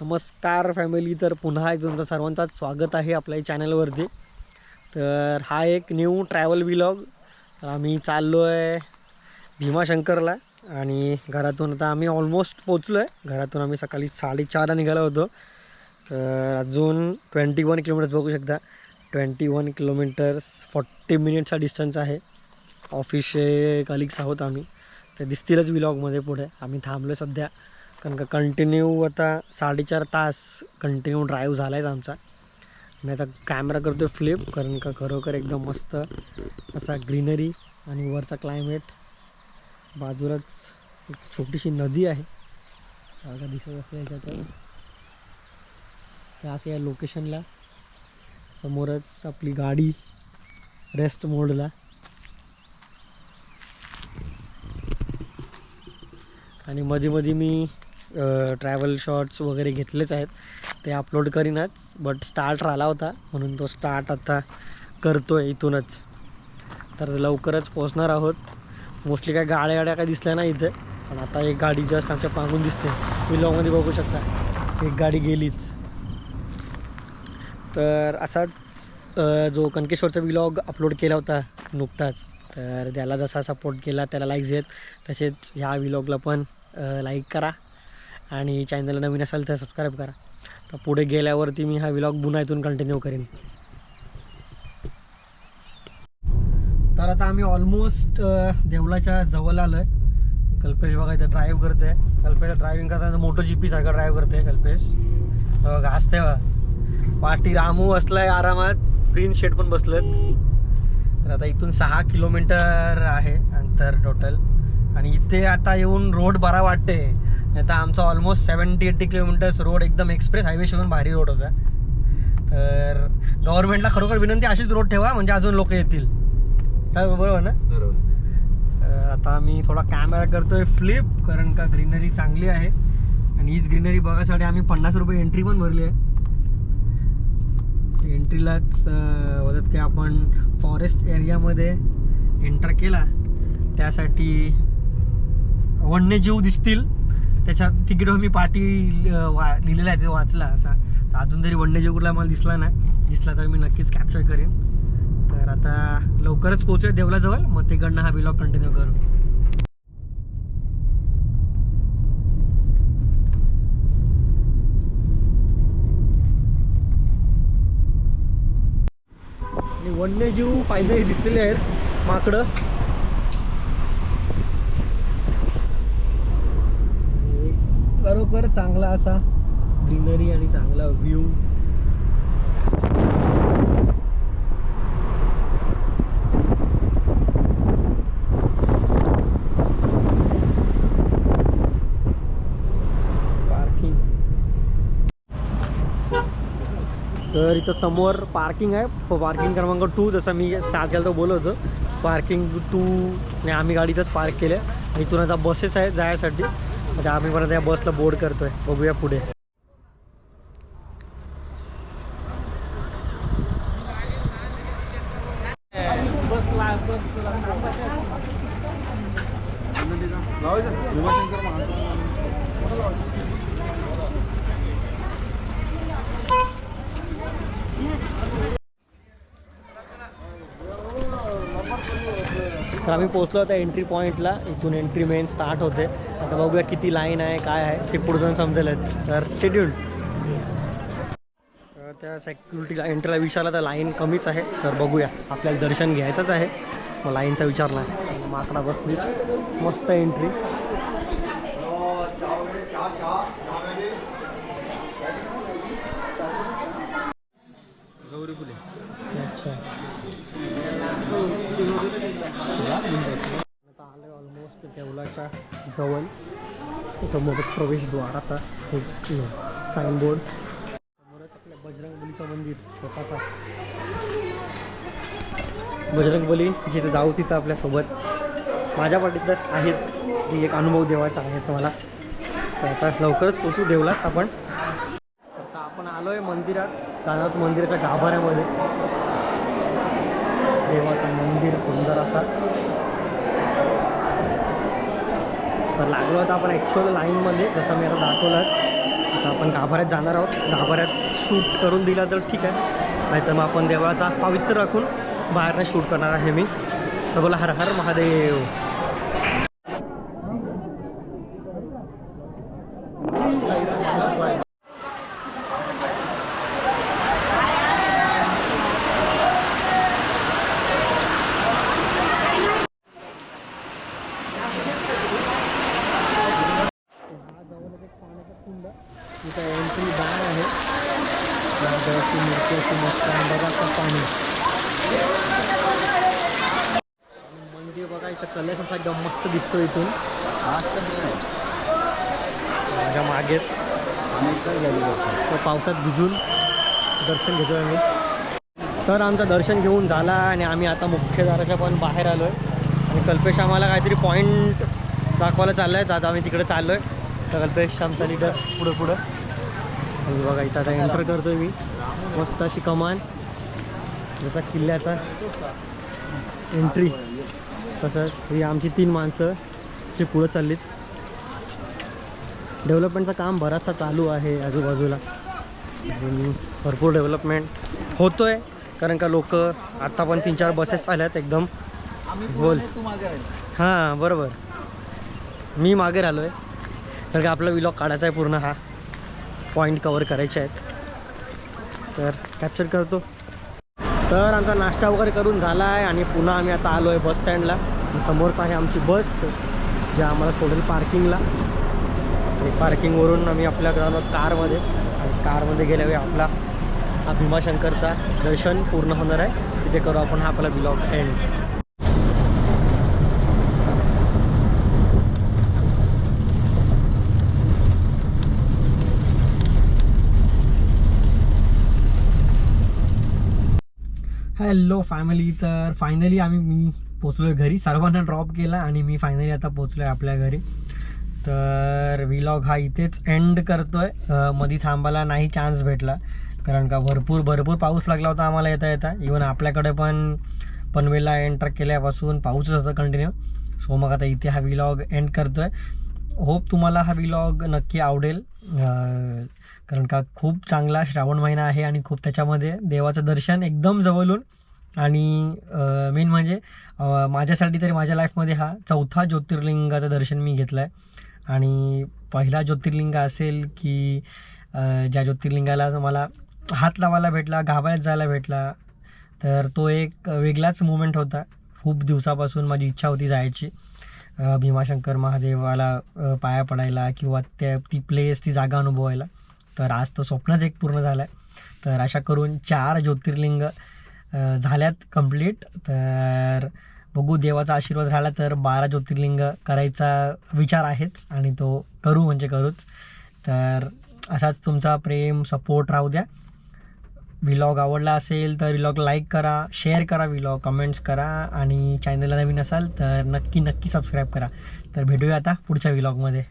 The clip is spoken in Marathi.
नमस्कार फॅमिली तर पुन्हा एक तुमचं सर्वांचं स्वागत आहे आपल्या चॅनलवरती. तर हा एक न्यू ट्रॅव्हल विलॉग तर आम्ही चाललो आहे भीमाशंकरला आणि घरातून आता आम्ही ऑलमोस्ट पोचलो आहे घरातून आम्ही सकाळी साडेचारला निघालो होतो. तर अजून ट्वेंटी वन किलोमीटर्स बघू शकता. ट्वेंटी वन किलोमीटर्स फोर्टी मिनिट्सचा डिस्टन्स आहे. ऑफिसचे कलिग्स आहोत आम्ही. ते दिसतीलच विलॉगमध्ये पुढे. आम्ही थांबलो सध्या. कारण का कंटिन्यू आता साडेचार तास कंटिन्यू ड्राईव्ह झाला आहेच आमचा. मी आता कॅमेरा करतो फ्लिप कारण का खरोखर एकदम मस्त असा ग्रीनरी आणि वरचा क्लायमेट बाजूलाच एक छोटीशी नदी आहे. आता दिसत असेल याच्यातच. असं या लोकेशनला समोरच आपली गाडी रेस्ट मोडला आणि मध्ये मध्ये मी ट्रॅव्हल शॉर्ट्स वगैरे घेतलेच आहेत. ते अपलोड करीनच बट स्टार्ट राहिला होता म्हणून तो स्टार्ट आता करतो आहे इथूनच. तर लवकरच पोचणार आहोत. मोस्टली काय गाड्या गाड्या काय दिसल्या नाही इथे पण आता एक गाडी जस्ट आमच्या मागून दिसते. विलॉगमध्ये बघू शकता एक गाडी गेलीच. तर असाच जो कनकेश्वरचा विलॉग अपलोड केला होता नुकताच तर त्याला जसा सपोर्ट केला त्याला लाईक्स आहेत तसेच ह्या विलॉगला पण लाईक करा. आणि चॅनलला नवीन असाल तर सबस्क्राईब करा. तर पुढे गेल्यावरती मी हा विलॉग पुन्हा इथून कंटिन्यू करेन. तर आता आम्ही ऑलमोस्ट देवळाच्या जवळ आलो आहे कल्पेश बघा इथं ड्राईव्ह करते कल्पेश ड्रायव्हिंग करताना मोटो जी पी सारखं ड्राईव्ह करते कल्पेश. बघा असते बघा. पाठी रामू असलाय आरामात. प्रिन्स शेट पण बसलेत. तर आता इथून सहा किलोमीटर आहे अंतर टोटल आणि इथे आता येऊन रोड बरा वाटते नाही तर आमचा almost seventy eighty kilometres road एकदम एक्सप्रेस हायवे शोधून भारी रोड होता. तर गव्हर्नमेंटला खरोखर विनंती अशीच रोड ठेवा म्हणजे अजून लोक येतील. काय बरोबर ना? बरोबर. आता मी थोडा कॅमेरा करतोय फ्लिप कारण का ग्रीनरी चांगली आहे. आणि हीच ग्रीनरी बघायसाठी आम्ही पन्नास रुपये एंट्री पण भरली आहे. एंट्रीलाच बोलत की आपण फॉरेस्ट एरियामध्ये एंटर केला त्यासाठी वन्यजीव दिसतील. त्याच्या तिकीटवर मी पाठी वा लिहिलेला आहे ते वाचला असा. तर अजून तरी वन्यजीव कुठला मला दिसला नाही दिसला तर मी नक्कीच कॅप्चर करेन. तर आता लवकरच पोहोचूया देवलाजवळ मग तिकडनं हा ब्लॉग कंटिन्यू करू. वन्यजीव पाहिजे दिसलेले आहेत माकडं आणि लवकर चांगला असा ग्रीनरी आणि चांगला व्ह्यू. पार्किंग तर इथं समोर पार्किंग आहे. पार्किंग क्रमांक टू जसं मी स्टार्ट केलं तर बोलत होतो. पार्किंग टू ने आम्ही गाडीतच पार्क केले इथून आता बसेस आहेत जायसाठी. म्हणजे आम्ही परत या बसला बोर्ड करतोय. बघूया पुढे. लावायचं तर आम्ही पोहोचलो आता एंट्री पॉईंटला इथून एंट्री मेन स्टार्ट होते. आता बघूया किती लाईन आहे काय आहे ते पुढे जाऊन समजेलच. तर शेड्यूल तर त्या सेक्युरिटीला एंट्रीला विचारलं तर लाईन कमीच आहे. तर बघूया. आपल्याला दर्शन घ्यायचंच आहे. मग लाईनचा विचारला माकडा बसली मस्त एंट्री गौरी फुले अच्छा. आता आलं ऑलमोस्ट देवलाच्या जवळ. समोरच प्रवेशद्वाराचा साईनबोर्ड समोरच आपल्या बजरंगबलीचं मंदिर छोटासा. बजरंगबली जिथे जाऊ तिथं आपल्यासोबत माझ्या पाठीत तर आहेच. की एक अनुभव देवाचा आहेच मला. तर आता लवकरच पोचू देवलात आपण. आता आपण आलो आहे मंदिरात. जाणार मंदिराच्या गाभाऱ्यामध्ये. देवाचं मंदिर सुंदर असा. तर लागलो होतं आपण ॲक्च्युअल लाईनमध्ये जसं मी आता दाखवलंच. तर आपण गाभाऱ्यात जाणार आहोत. गाभाऱ्यात शूट करून दिला तर ठीक आहे. नाहीतर मग आपण देवाचा पवित्र राखून बाहेरनं शूट करणार आहे मी. तर बोला हर हर महादेव इथं एंट्री बार आहे राजाची मूर्ती अशी मस्त बघा पाणी. आणि मंदिर बघा इथं कलश असा एकदम मस्त दिसतो इथून. माझ्या मागेच. तो पावसात भिजून दर्शन घेतोय आम्ही. तर आमचं दर्शन घेऊन झाला आणि आम्ही आता मुख्य दाराच्या पण बाहेर आलो आहे आणि कल्पेश आम्हाला काहीतरी पॉईंट दाखवायला चाललं आहे आता आम्ही तिकडे चाललो आहे तर कल्पेश आमचा लिडर पुढं पुढं. बघा इथं आता एंटर करतो आहे मी. मस्त अशी कमान जसा किल्ल्याचा एंट्री तसंच ही आमची तीन माणसं जी पुढं चाललीत. डेव्हलपमेंटचं काम बराचसा चालू आहे आजूबाजूला. भरपूर डेव्हलपमेंट होतो आहे कारण का लोक आत्ता पण तीन चार बसेस आल्यात एकदम. बोल. हां बरोबर. मी मागे राहिलो आहे तर का आपला विलॉग काढायचा आहे पूर्ण हा. पॉईंट कवर करायचे आहेत. तर कॅप्चर करतो. तर आमचा नाश्ता वगैरे करून झाला आहे आणि पुन्हा आम्ही आता आलो आहे बस स्टँडला समोरच आहे आमची बस जी आम्हाला सोडेल पार्किंगला आणि पार्किंगवरून आम्ही आपल्या आलो कारमध्ये आणि कारमध्ये गेल्यावेळी आपला हा भीमाशंकरचा दर्शन पूर्ण होणार आहे. तिथे करू आपण हा आपला ब्लॉग एंड हॅलो फॅमिली तर फायनली आम्ही मी पोचलो आहे घरी. सर्वांना ड्रॉप केला आणि मी फायनली आता पोचलो आहे आपल्या घरी. तर विलॉग हा इथेच एंड करतो आहे मध्ये थांबायला नाही चान्स भेटला. कारण का भरपूर भरपूर पाऊस लागला होता आम्हाला येता येता. इवन आपल्याकडे पण पनवेलला एंटर केल्यापासून पाऊसच होता कंटिन्यू सो मग आता इथे हा विलॉग एंड करतो आहे होप तुम्हाला हा विलॉग नक्की आवडेल. कारण का खूप चांगला श्रावण महिना आहे आणि खूप त्याच्यामध्ये देवाचं दर्शन एकदम जवळून आणि मेन म्हणजे माझ्यासाठी तरी माझ्या लाईफमध्ये हा चौथा ज्योतिर्लिंगाचं दर्शन मी घेतलं आहे आणि पहिला ज्योतिर्लिंग असेल की ज्या ज्योतिर्लिंगाला मला हात लावायला भेटला घाबरत जायला भेटला तर तो एक वेगळाच मुमेंट होता. खूप दिवसापासून माझी इच्छा होती जायची. भीमाशंकर महादेवाला पाया पडायला किंवा त्या ती प्लेस ती जागा अनुभवायला. तर आज तर स्वप्नच एक पूर्ण झालं आहे तर अशा करून चार ज्योतिर्लिंग झाल्यात कंप्लीट तर बघू देवाचा आशीर्वाद राहिला तर बारा ज्योतिर्लिंग करायचा विचार आहेच आणि तो करू म्हणजे करूच. तर असाच तुमचा प्रेम सपोर्ट राहू द्या. व्लॉग आवडला असेल तर व्लॉग लाईक करा शेअर करा व्लॉग कमेंट्स करा आणि चॅनलला नवीन असाल तर नक्की नक्की सबस्क्राईब करा. तर भेटूया आता पुढच्या व्लॉगमध्ये